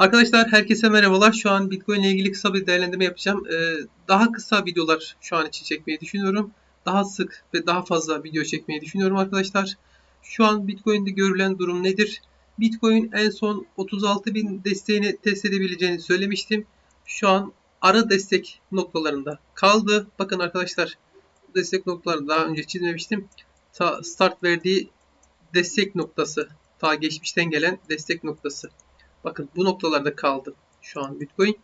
Arkadaşlar herkese merhabalar. Şu an Bitcoin ile ilgili kısa bir değerlendirme yapacağım. Ee, daha kısa videolar şu an için çekmeyi düşünüyorum. Daha sık ve daha fazla video çekmeyi düşünüyorum arkadaşlar. Şu an Bitcoin'de görülen durum nedir? Bitcoin en son 36.000 desteğini test edebileceğini söylemiştim. Şu an ara destek noktalarında kaldı. Bakın arkadaşlar destek noktalarını daha önce çizmemiştim. Ta start verdiği destek noktası. Ta geçmişten gelen destek noktası. Bakın bu noktalarda kaldı şu an Bitcoin.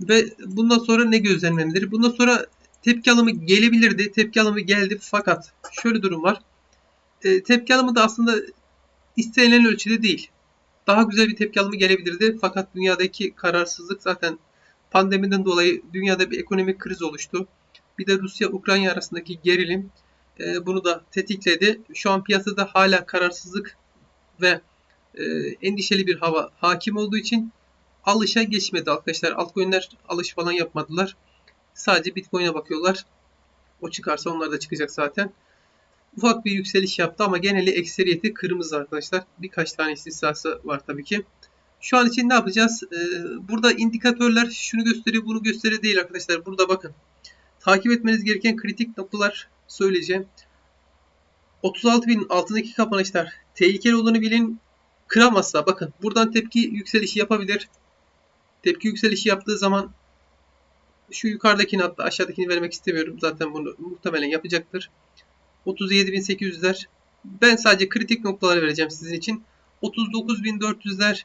Ve bundan sonra ne gözlemlenir? Bundan sonra tepki alımı gelebilirdi. Tepki alımı geldi fakat şöyle durum var. E, tepki alımı da aslında istenilen ölçüde değil. Daha güzel bir tepki alımı gelebilirdi. Fakat dünyadaki kararsızlık zaten pandemiden dolayı dünyada bir ekonomik kriz oluştu. Bir de Rusya-Ukrayna arasındaki gerilim e, bunu da tetikledi. Şu an piyasada hala kararsızlık ve e, endişeli bir hava hakim olduğu için alışa geçmedi arkadaşlar. Altcoin'ler alış falan yapmadılar. Sadece Bitcoin'e bakıyorlar. O çıkarsa onlar da çıkacak zaten. Ufak bir yükseliş yaptı ama geneli ekseriyeti kırmızı arkadaşlar. Birkaç tane istisnası var tabii ki. Şu an için ne yapacağız? Ee, burada indikatörler şunu gösteriyor, bunu gösteriyor değil arkadaşlar. Burada bakın. Takip etmeniz gereken kritik noktalar söyleyeceğim. 36.000 altındaki kapanışlar tehlikeli olduğunu bilin kıramazsa bakın buradan tepki yükselişi yapabilir. Tepki yükselişi yaptığı zaman şu yukarıdakini hatta aşağıdakini vermek istemiyorum. Zaten bunu muhtemelen yapacaktır. 37.800'ler. Ben sadece kritik noktaları vereceğim sizin için. 39.400'ler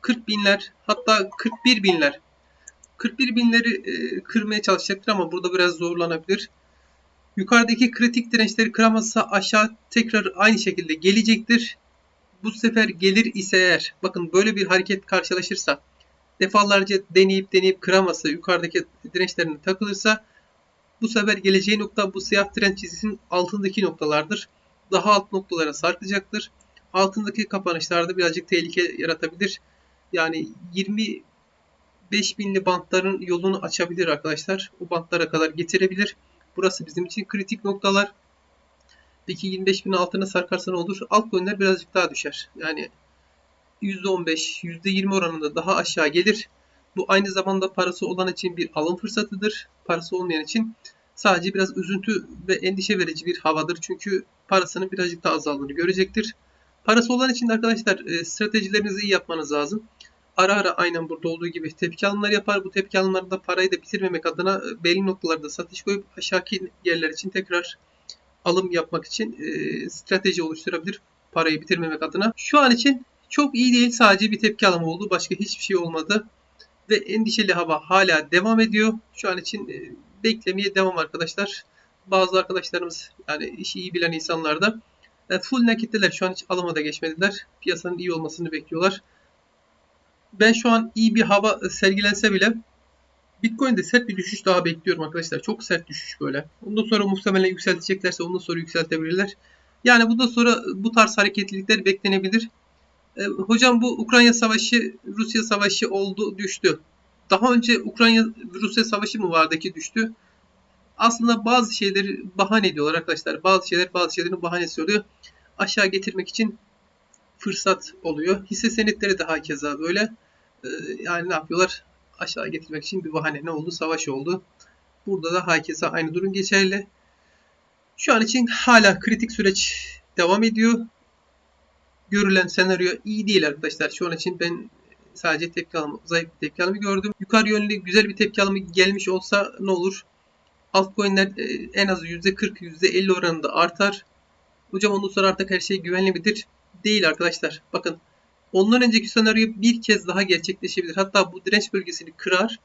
40 binler hatta 41 binler 41 binleri e, kırmaya çalışacaktır ama burada biraz zorlanabilir. Yukarıdaki kritik dirençleri kıramazsa aşağı tekrar aynı şekilde gelecektir bu sefer gelir ise eğer bakın böyle bir hareket karşılaşırsa defalarca deneyip deneyip kıramazsa yukarıdaki dirençlerine takılırsa bu sefer geleceği nokta bu siyah direnç çizgisinin altındaki noktalardır. Daha alt noktalara sarkacaktır. Altındaki kapanışlarda birazcık tehlike yaratabilir. Yani 25 binli bantların yolunu açabilir arkadaşlar. O bantlara kadar getirebilir. Burası bizim için kritik noktalar. Peki 25 bin altına sarkarsa ne olur? Altcoin'ler birazcık daha düşer. Yani %15, %20 oranında daha aşağı gelir. Bu aynı zamanda parası olan için bir alım fırsatıdır. Parası olmayan için sadece biraz üzüntü ve endişe verici bir havadır. Çünkü parasının birazcık daha azaldığını görecektir. Parası olan için arkadaşlar e, stratejilerinizi iyi yapmanız lazım. Ara ara aynen burada olduğu gibi tepki alımlar yapar. Bu tepki alımlarında parayı da bitirmemek adına e, belli noktalarda satış koyup aşağıki yerler için tekrar alım yapmak için e, strateji oluşturabilir parayı bitirmemek adına. Şu an için çok iyi değil. Sadece bir tepki alımı oldu. Başka hiçbir şey olmadı. Ve endişeli hava hala devam ediyor. Şu an için e, beklemeye devam arkadaşlar. Bazı arkadaşlarımız yani işi iyi bilen insanlar da e, full nakitteler. Şu an hiç alıma da geçmediler. Piyasanın iyi olmasını bekliyorlar. Ben şu an iyi bir hava sergilense bile Bitcoin'de sert bir düşüş daha bekliyorum arkadaşlar. Çok sert düşüş böyle. Ondan sonra muhtemelen yükselteceklerse ondan sonra yükseltebilirler. Yani bundan sonra bu tarz hareketlilikler beklenebilir. E, hocam bu Ukrayna savaşı, Rusya savaşı oldu, düştü. Daha önce Ukrayna Rusya savaşı mı vardı ki düştü? Aslında bazı şeyleri bahane ediyorlar arkadaşlar. Bazı şeyler bazı şeylerin bahanesi oluyor. Aşağı getirmek için fırsat oluyor. Hisse senetleri de hakeza böyle. E, yani ne yapıyorlar? Aşağı getirmek için bir bahane ne oldu? Savaş oldu. Burada da herkese aynı durum geçerli. Şu an için hala kritik süreç devam ediyor. Görülen senaryo iyi değil arkadaşlar. Şu an için ben sadece tepki alımı, zayıf bir tepki alımı gördüm. Yukarı yönlü güzel bir tepki alımı gelmiş olsa ne olur? Altcoin'ler e, en az %40, %50 oranında artar. Hocam ondan sonra artık her şey güvenli midir? Değil arkadaşlar. Bakın Ondan önceki senaryo bir kez daha gerçekleşebilir. Hatta bu direnç bölgesini kırar,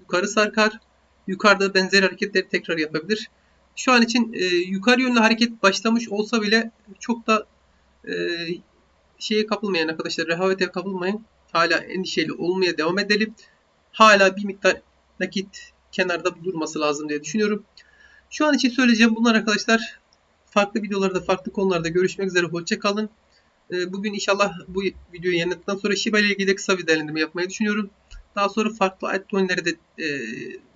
yukarı sarkar, yukarıda benzer hareketleri tekrar yapabilir. Şu an için e, yukarı yönlü hareket başlamış olsa bile çok da e, şeye kapılmayan arkadaşlar, rehavete kapılmayın. Hala endişeli olmaya devam edelim. Hala bir miktar nakit kenarda durması lazım diye düşünüyorum. Şu an için söyleyeceğim bunlar arkadaşlar. Farklı videolarda, farklı konularda görüşmek üzere. Hoşçakalın. Ee, bugün inşallah bu videoyu yayınladıktan sonra Shiba ile ilgili kısa bir değerlendirme yapmayı düşünüyorum. Daha sonra farklı altcoin'lere de e,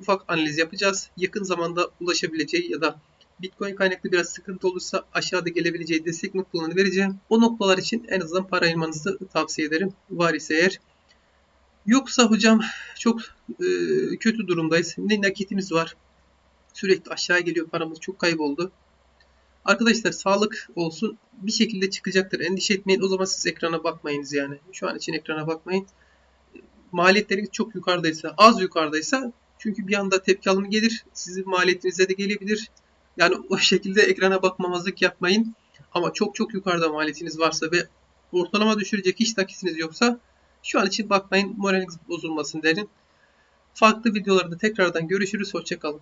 ufak analiz yapacağız. Yakın zamanda ulaşabileceği ya da Bitcoin kaynaklı biraz sıkıntı olursa aşağıda gelebileceği destek noktalarını vereceğim. O noktalar için en azından para ayırmanızı tavsiye ederim. Var ise eğer. Yoksa hocam çok e, kötü durumdayız. Ne nakitimiz var. Sürekli aşağı geliyor paramız çok kayboldu. Arkadaşlar sağlık olsun bir şekilde çıkacaktır. Endişe etmeyin. O zaman siz ekrana bakmayınız yani. Şu an için ekrana bakmayın. Maliyetleriniz çok yukarıdaysa, az yukarıdaysa çünkü bir anda tepki alımı gelir. Sizin maliyetinize de gelebilir. Yani o şekilde ekrana bakmamazlık yapmayın. Ama çok çok yukarıda maliyetiniz varsa ve ortalama düşürecek hiç nakitiniz yoksa şu an için bakmayın. Moraliniz bozulmasın derim. Farklı videolarda tekrardan görüşürüz. Hoşçakalın.